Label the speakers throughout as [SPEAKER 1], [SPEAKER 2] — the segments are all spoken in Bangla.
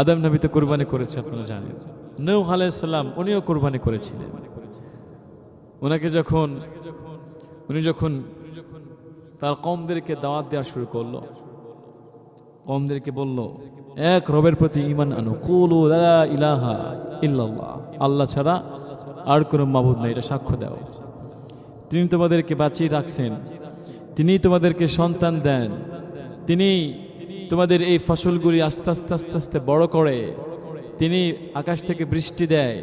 [SPEAKER 1] আদম নবী তো কোরবানি করেছে, আপনারা জানেন। নৌ আলাইসাল্লাম উনিও কোরবানি করেছিলেন। ওনাকে যখন, উনি যখন তার কমদেরকে দাওয়াত দেওয়া শুরু করল কমদেরকে বলল, এক রবের প্রতি ইমান আনো ইলাহা ইল্লাল্লাহ। আল্লাহ ছাড়া আর কোনো মাবুদ নাই, এটা সাক্ষ্য দাও। তিনি তোমাদেরকে বাঁচিয়ে রাখছেন, তিনি তোমাদেরকে সন্তান দেন, তিনি তোমাদের এই ফসলগুলি আস্তে আস্তে আস্তে আস্তে বড় করে। তিনি আকাশ থেকে বৃষ্টি দেয়,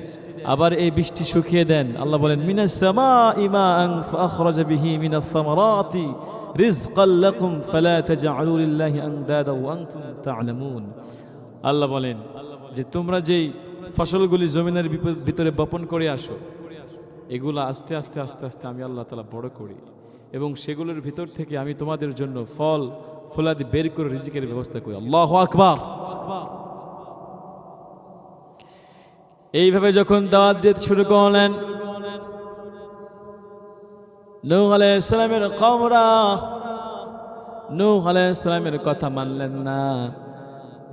[SPEAKER 1] আবার এই বৃষ্টি শুকিয়ে দেন। আল্লাহ বলেন, মিনাস সামা ইমা আং ফাখরাজা বিহি মিনাস সামারাতি রিজকাল লাকুম ফালা তাজআলু লিল্লাহি আনদাদা ওয়া আনতুম তা'লামুন। আল্লাহ বলেন যে, তোমরা যেই ফসলগুলি জমিনের ভিতরে বপন করে আসো, এগুলো আস্তে আস্তে আস্তে আস্তে আমি আল্লাহ তালা বড় করি এবং সেগুলোর ভিতর থেকে আমি তোমাদের জন্য ফল ফলাদি বের করে রিজিকের ব্যবস্থা করি। আল্লাহ আকবার। এইভাবে যখন দাওয়াত দিতে শুরু করলেন নৌ আলাইহিসসালামের কওমরা, নূহ আলাইহিসসালামের কথা মানলেন না।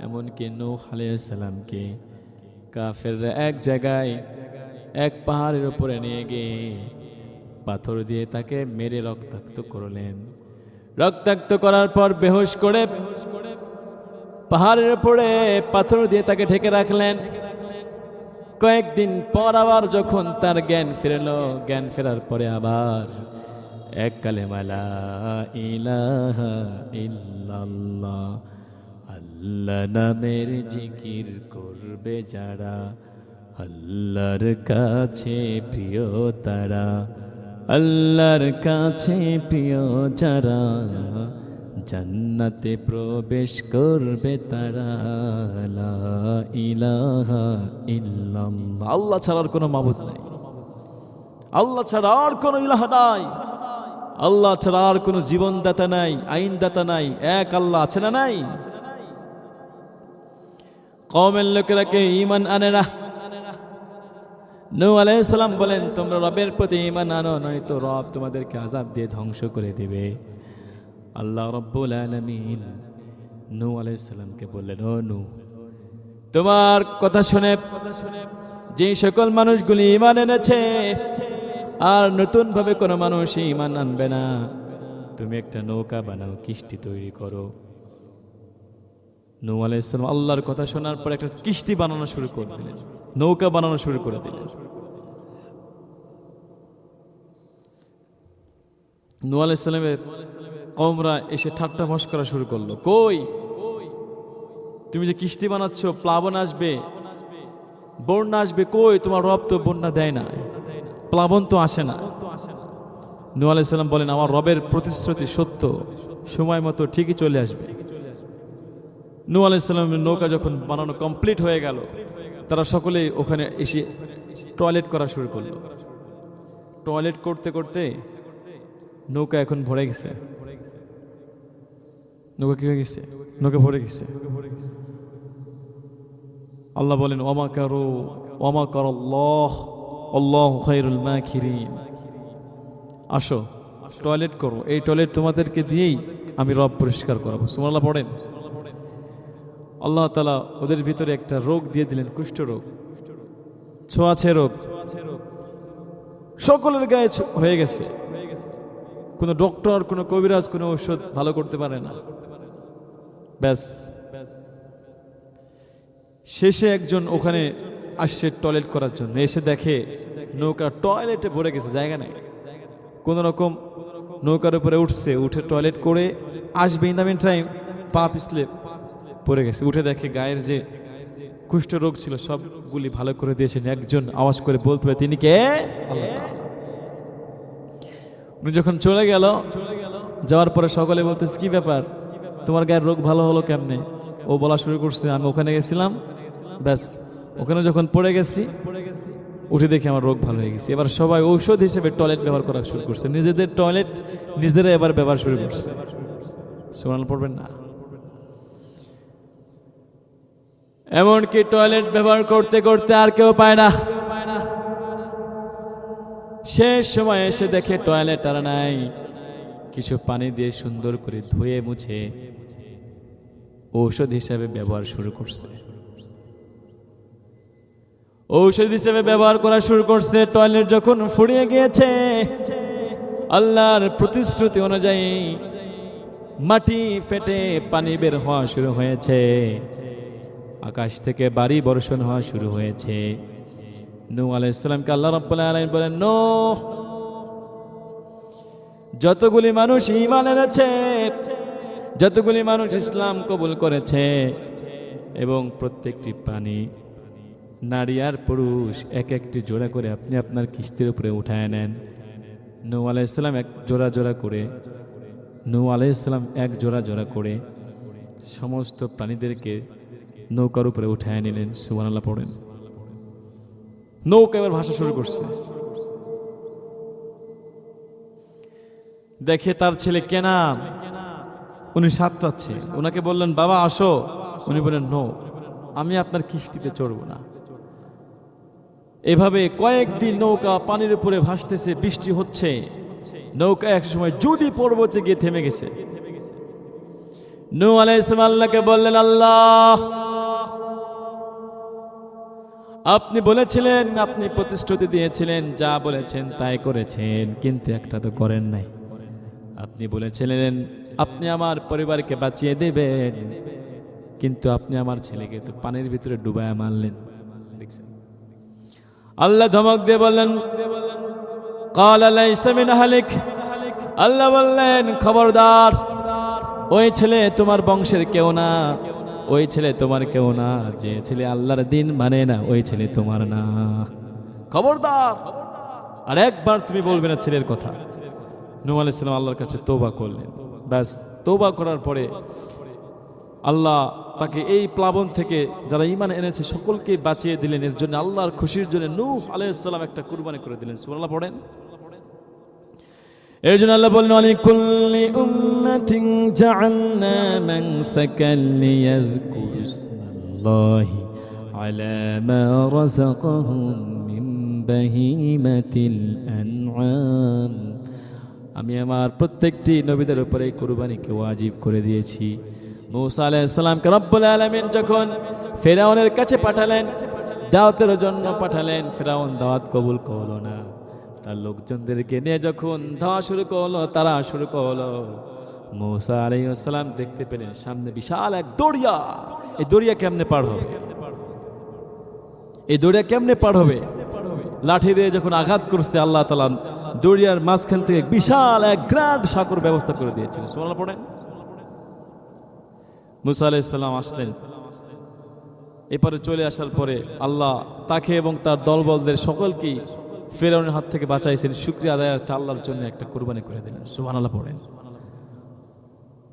[SPEAKER 1] এমনকি নূহ আলাইহিসসালামকে কাফেররা এক জায়গায়, এক পাহাড়ের উপরে নিয়ে গিয়ে পাথর দিয়ে তাকে মেরে রক্তাক্ত করলেন। রক্তাক্ত করার পর বেহুশ করে পাহাড়ের উপরে পাথর দিয়ে তাকে ঢেকে রাখলেন। কয়েকদিন পর আবার যখন তার জ্ঞান ফিরলো, জ্ঞান ফেরার পরে আবার এক কালেমালা ইলাহা আল্লাহ নামের জিকির করবে যারা, আল্লাহর কাছে প্রিয় তারা। আল্লাহর কাছে প্রিয় যারা, জান্নাতে প্রবেশ করবে তারা ইলাহা ইল্লাল্লাহ। আল্লাহ ছাড়ার কোনো মাবুদ নাই। আল্লাহ ছাড়া আর কোনো ইলাহ নাই। আল্লাহ ছাড়া আর কোনো জীবনদাতা নাই, আইনদাতা নাই, এক আল্লাহ আছে না নাই? কমের লোকেরা কে ইমান আনে না? নৌ আলাইসালাম বলেন, তোমরা রবের প্রতি ইমান আনো, নয়তো রব তোমাদেরকে আজাব দিয়ে ধ্বংস করে দেবে। আল্লাহ রব্বুল আলমিন নৌ আলাইসালামকে বললেন, ও নু তোমার কথা শুনে কথা শুনে যে সকল মানুষগুলি ইমান এনেছে, আর নতুন ভাবে কোনো মানুষ ইমান আনবে না। তুমি একটা নৌকা বানাও, কিস্তি তৈরি করো। নৌ আলাইসালাম আল্লাহর কথা শোনার পর একটা কিস্তি বানানো শুরু করে দিলেন। নৌকা বানানো শুরু করে দিলেন। নৌ আলাইসালামের কমরা এসে ঠাট্টা মশ করা শুরু করল। কই? তুমি যে কিস্তি বানাচ্ছ, প্লাবন আসবে। বন্যা আসবে কই? তোমার রব তো বন্যা দেয় না। প্লাবন তো আসে না। নু আলাইসাল্লাম বলেন, আমার রবের প্রতিশ্রুতি সত্য। সময় মতো ঠিকই চলে আসবে। নু আলাইসাল্লামের নৌকা যখন বানানো কমপ্লিট হয়ে গেল, তারা সকলেই ওখানে এসে টয়লেট করা শুরু করল। টয়লেট করতে করতে নৌকা এখন ভরে গেছে। নৌকা কি হয়ে গেছে? নৌকা ভরে গেছে। আল্লাহ বলেন ওমা কারও ওমা কর আসো, টয়লেট করো। এই টয়লেট তোমাদেরকে দিয়েই আমি রব পরিষ্কার করাবো। সুমাল্লাহ পড়েন। আল্লাহ তালা ওদের ভিতরে একটা রোগ দিয়ে দিলেন, কুষ্ঠ রোগ। ছোঁয়াছে রোগ। সকলের গায়ে হয়ে গেছে। কোনো ডক্টর, কোনো কবিরাজ, কোনো ঔষধ ভালো করতে পারে না। ব্যাস। শেষে একজন ওখানে আসছে টয়লেট করার জন্য। এসে দেখে নৌকা টয়লেটে ভরে গেছে, জায়গা নেই। কোনো রকম নৌকার উপরে উঠছে, উঠে টয়লেট করে আসবে ইন মিন টাইম পা পিছলে পড়ে গেছে। উঠে দেখে গায়ের যে কুষ্ঠ রোগ ছিল সবগুলি ভালো করে দিয়েছেন একজন আওয়াজ করে বলতে পারে তিনি কে? উনি যখন চলে গেল যাওয়ার পরে সকলে বলতেছে কি ব্যাপার? তোমার গায়ের রোগ ভালো হলো কেমনে? ও বলা শুরু করছে আমি ওখানে গেছিলাম ব্যাস ওখানে যখন পড়ে গেছি উঠে দেখি আমার রোগ ভালো হয়ে গেছে। এবার সবাই ঔষধ হিসেবে টয়লেট ব্যবহার করা শুরু করছে। নিজেদের টয়লেট নিজেরা এবার ব্যবহার শুরু করছে। সোনাল পড়বেন না। এমনকি টয়লেট ব্যবহার করতে করতে আর কেউ পায় না। শেষ সময় এসে দেখে টয়লেট আর নাই। কিছু পানি দিয়ে সুন্দর করে ধুয়ে মুছে ঔষধ হিসাবে ব্যবহার শুরু করছে। ঔষধ হিসেবে ব্যবহার করা শুরু করছে। টয়লেট যখন ফুরিয়ে গিয়েছে, আল্লাহর প্রতিশ্রুতি অনুযায়ী মাটি ফেটে পানি বের হওয়া শুরু হয়েছে। আকাশ থেকে বাড়ি বর্ষণ হওয়া শুরু হয়েছে। নূ আলাইসালামকে আল্লাহ রাব্বুল আলামিন বলেন নো যতগুলি মানুষ ঈমান এনেছে, যতগুলি মানুষ ইসলাম কবুল করেছে এবং প্রত্যেকটি প্রাণী, নারী আর পুরুষ, এক একটি জোড়া করে আপনি আপনার কিস্তির উপরে উঠায় নেন। নৌ আলাইসালাম এক জোড়া জোড়া করে নৌ আলাইসালাম এক জোড়া জোড়া করে সমস্ত প্রাণীদেরকে নৌকার উপরে উঠায় নিলেন, সুবহানাল্লাহ পড়েন। নৌকা এবার ভাষা শুরু করছে। দেখে তার ছেলে কেনাম উনি সাত চাচ্ছে। ওনাকে বললেন, বাবা, আসো। উনি বললেন, নো, আমি আপনার কিস্তিতে চড়বো না। এভাবে কয়েকদিন নৌকা পানির উপরে ভাসতেছে, বৃষ্টি হচ্ছে। নৌকা এক সময় যদি পর্বতে গিয়ে থেমে গেছে। নৌ আলাইসলাম বললেন, আল্লাহ আপনি বলেছিলেন, আপনি প্রতিশ্রুতি দিয়েছিলেন, যা বলেছেন তাই করেছেন, কিন্তু একটা তো করেন নাই। আপনি বলেছিলেন, আপনি আমার পরিবারকে বাঁচিয়ে দেবেন, কিন্তু আপনি আমার ছেলেকে তো পানির ভিতরে ডুবায় মারলেন। আল্লাহ ধমক দিয়ে বললেন, কাল আল্লাহ আলাইসামিন হালিক আল্লাহ বললেন, খবরদার, ওই ছেলে তোমার বংশের কেউ না। ওই ছেলে তোমার কেউ না, যে ছেলে আল্লাহর দিন মানে না, ওই ছেলে তোমার না। খবরদার। আর একবার তুমি বলবে না ছেলের কথা। নূহ আলাইসালাম আল্লাহর কাছে তোবা করলেন। ব্যাস তোবা করার পরে আল্লাহ তাকে এই প্লাবন থেকে যারা ইমান এনেছে সকলকে বাঁচিয়ে দিলেন। এর জন্য আল্লাহর খুশির জন্য নূহ আলাইসাল্লাম একটা কুরবানি করে দিলেন। সুবহানাল্লাহ, পড়েন। এর জন্য আল্লাহ বললেন অলিকুল্লি উম্মাতিন জাআলনা মানসাকান লিয়াযকুরু ইসমাল্লাহি আলা মা রাযাকাহুম মিন বাহিমাতিল আনআম। আমি আমার প্রত্যেকটি নবীদের উপরে এই কুরবানিকে ওয়াজিব করে দিয়েছি। মূসা আলাইহিসসালামকে রব্বুল আলামিন যখন ফেরাউনের কাছে পাঠালেন, দাওয়াতের জন্য পাঠালেন, ফেরাউন দাওয়াত কবুল করল না। তার লোকজনদেরকে নিয়ে যখন ধাওয়া শুরু করল, তারা শুরু করল। মৌসা আলাইসালাম দেখতে পেলেন সামনে বিশাল এক দড়িয়া। এই দড়িয়া কেমনে পার হবে? এই দড়িয়া কেমনে পার হবে? লাঠি দিয়ে যখন আঘাত করছে, আল্লাহ তালা দড়িয়ার মাঝখান থেকে বিশাল এক গ্রান্ড সাঁকর ব্যবস্থা করে দিয়েছিলেন সোনাল মুসা আলাইসাল্লাম আসলেন। এপারে চলে আসার পরে আল্লাহ তাকে এবং তার দলবলদের সকলকেই ফেরাউনের হাত থেকে বাঁচাইছেন। শুক্রিয়া আদায়ার্থে আল্লাহর জন্য একটা কোরবানি করে দিলেন। সুবহান আল্লাহ পড়েন।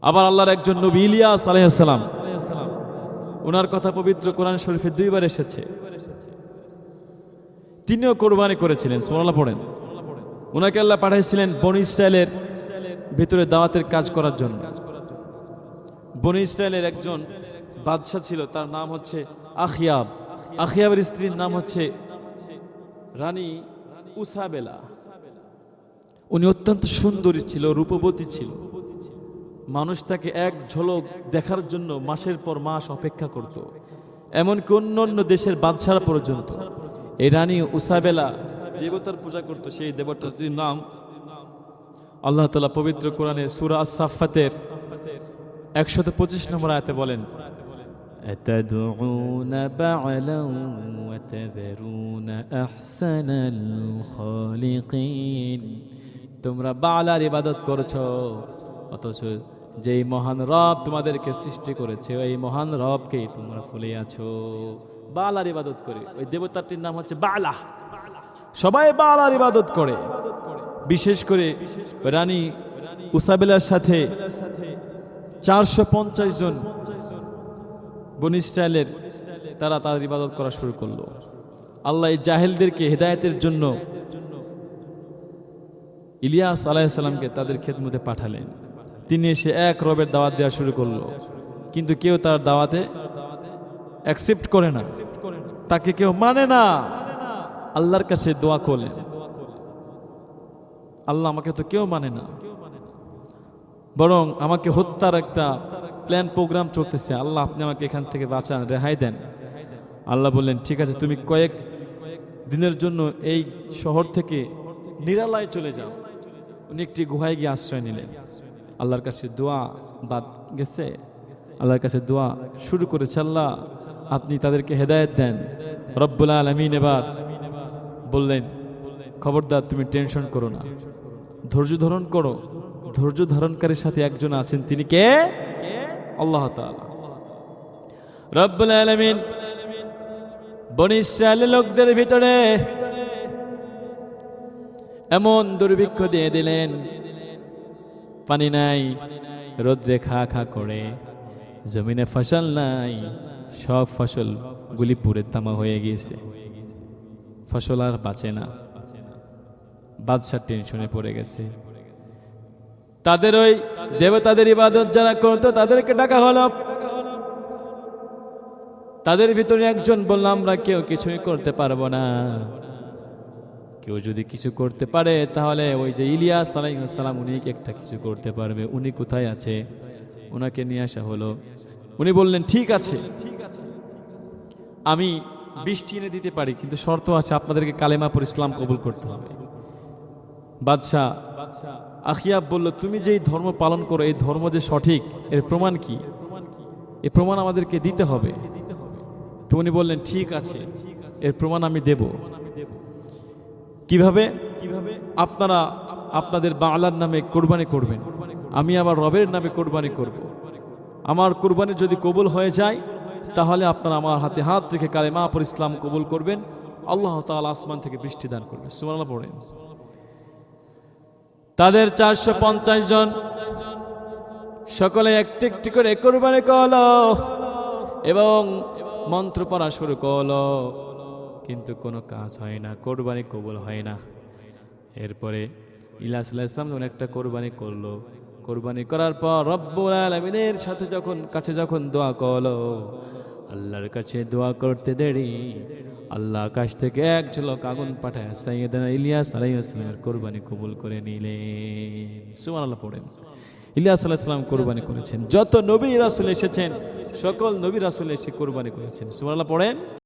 [SPEAKER 1] আবার আল্লাহর একজন নবী ইলিয়াস আলাইহিসসালাম ওনার কথা পবিত্র কোরআন শরীফে দুইবার এসেছে। তিনিও কোরবানি করেছিলেন। সোনালা পড়েন। ওনাকে আল্লাহ পাঠাইছিলেন বনি ইসরায়েলের ভিতরে দাওয়াতের কাজ করার জন্য। বনি ইসরায়েলের একজন বাদশাহ ছিল, তার নাম হচ্ছে আখিয়াব। আখিয়াবের স্ত্রীর নাম হচ্ছে রানী উসাবেলা। উনি অত্যন্ত সুন্দরী ছিল, রূপবতী ছিল। মানুষ তাকে এক ঝলক দেখার জন্য মাসের পর মাস অপেক্ষা করত। এমনকি অন্য অন্য দেশের বাদশারা পর্যন্ত। এই রানী উসাবেলা দেবতার পূজা করত, সেই দেবতার নাম। আল্লাহ তালা পবিত্র কোরআনে সুরা সাফাতের একশত পঁচিশ নম্বর আয়াতে বলেন أتدعون بعلا وتذرون أحسن الخالقين তোমরা বালার ইবাদত করছো অথচ যেই মহান রব তোমাদেরকে সৃষ্টি করেছে ওই মহান রবকেই তোমরা ফুলে আছো বালার ইবাদত করে ওই দেবতাটির নাম হচ্ছে বালা সবাই বালার ইবাদত করে বিশেষ করে রানী উসাবেলার সাথে চারশো পঞ্চাশ জন বন ইসরায়েলের তারা তাদের ইবাদত করা শুরু করল। আল্লাহ এই জাহেলদেরকে হেদায়েতের জন্য ইলিয়াস আলাইসাল্লামকে তাদের খেদমতে পাঠালেন। তিনি এসে এক রবের দাওয়াত দেওয়া শুরু করল। কিন্তু কেউ তার দাওয়াতে অ্যাকসেপ্ট করে না। তাকে কেউ মানে না। আল্লাহর কাছে দোয়া করলেন। আল্লাহ আমাকে তো কেউ মানে না। বরং আমাকে হত্যার একটা প্ল্যান প্রোগ্রাম চলতেছে, আল্লাহ আপনি আমাকে এখান থেকে বাঁচান, রেহাই দেন। আল্লাহ বললেন, ঠিক আছে, তুমি কয়েক দিনের জন্য এই শহর থেকে নিরালায় চলে যাও। উনি একটি গুহায় গিয়ে আশ্রয় নিলেন। আল্লাহর কাছে দোয়া বাদ গেছে। আল্লাহর কাছে দোয়া শুরু করেছে, আল্লাহ, আপনি তাদেরকে হেদায়েত দেন। রব্বুল আলমিন এবার বললেন, খবরদার, তুমি টেনশন করো না। ধৈর্য ধারণ করো। ধৈর্য ধারণকারীর সাথে একজন আছেন, তিনি কে? আল্লাহ তাআলা। রব্বুল আলামিন বনি লোকদের ভিতরে এমন দুর্ভিক্ষ দিয়ে দিলেন, পানি নাই, রোদ্রে খা খা করে, জমিনে ফসল নাই, সব ফসল গুলি পুরে তামা হয়ে গিয়েছে। ফসল আর বাঁচে না। বাদশাহ টেনশনে পড়ে গেছে। তাদের ওই দেবতাদের ইবাদত যারা করতো, তাদেরকে ডাকা হলো। তাদের ভিতরে একজন বলল, আমরা কেউ কিছুই করতে পারব না। কেউ যদি কিছু করতে পারে, তাহলে ওই যে ইলিয়াস সালাম, উনি একটা কিছু করতে পারবে? উনি কোথায় আছে? ওনাকে নিয়ে আসা হলো। উনি বললেন, ঠিক আছে। আমি বৃষ্টি এনে দিতে পারি, কিন্তু শর্ত আছে, আপনাদেরকে কালেমা পর ইসলাম কবুল করতে হবে। বাদশাহ বাদশাহ আখিয়াব বলল, তুমি যেই ধর্ম পালন করো, এই ধর্ম যে সঠিক, এর প্রমাণ কি? এর প্রমাণ আমাদেরকে দিতে হবে। তো উনি বললেন, ঠিক আছে, এর প্রমাণ আমি দেব। কীভাবে? কীভাবে আপনারা আপনাদের বাংলার নামে কোরবানি করবেন। আমি আবার রবের নামে কোরবানি করব। আমার কোরবানি যদি কবুল হয়ে যায়, তাহলে আপনারা আমার হাতে হাত রেখে কালেমা পর ইসলাম কবুল করবেন। আল্লাহ তাআলা আসমান থেকে বৃষ্টি দান করবেন। সুবহানাল্লাহ পড়েন। তাদের চারশো পঞ্চাশ জন। সকলে একটি একটি করে কোরবানি করল এবং মন্ত্র পড়া শুরু করল। কিন্তু কোনো কাজ হয় না, কোরবানি কবুল হয় না। এরপরে ইলাস ইসলাম যখন একটা কোরবানি করল, কোরবানি করার পর রব্বুল আলমিনের সাথে যখন, কাছে যখন দোয়া করল, আল্লাহর কাছে দোয়া করতে দেরি আল্লাহ আকাশ থেকে এক ঝলক আগুন পাঠায় সাইয়েদানা ইলিয়াস আলাইসালামের কোরবানি কবুল করে নিলেন। সুমান আল্লাহ পড়েন। ইলিয়াস আলাহিসাম কোরবানি করেছেন। যত নবী রাসুল এসেছেন, সকল নবী রাসুল এসে কোরবানি করেছেন। সুমান আল্লাহ পড়েন।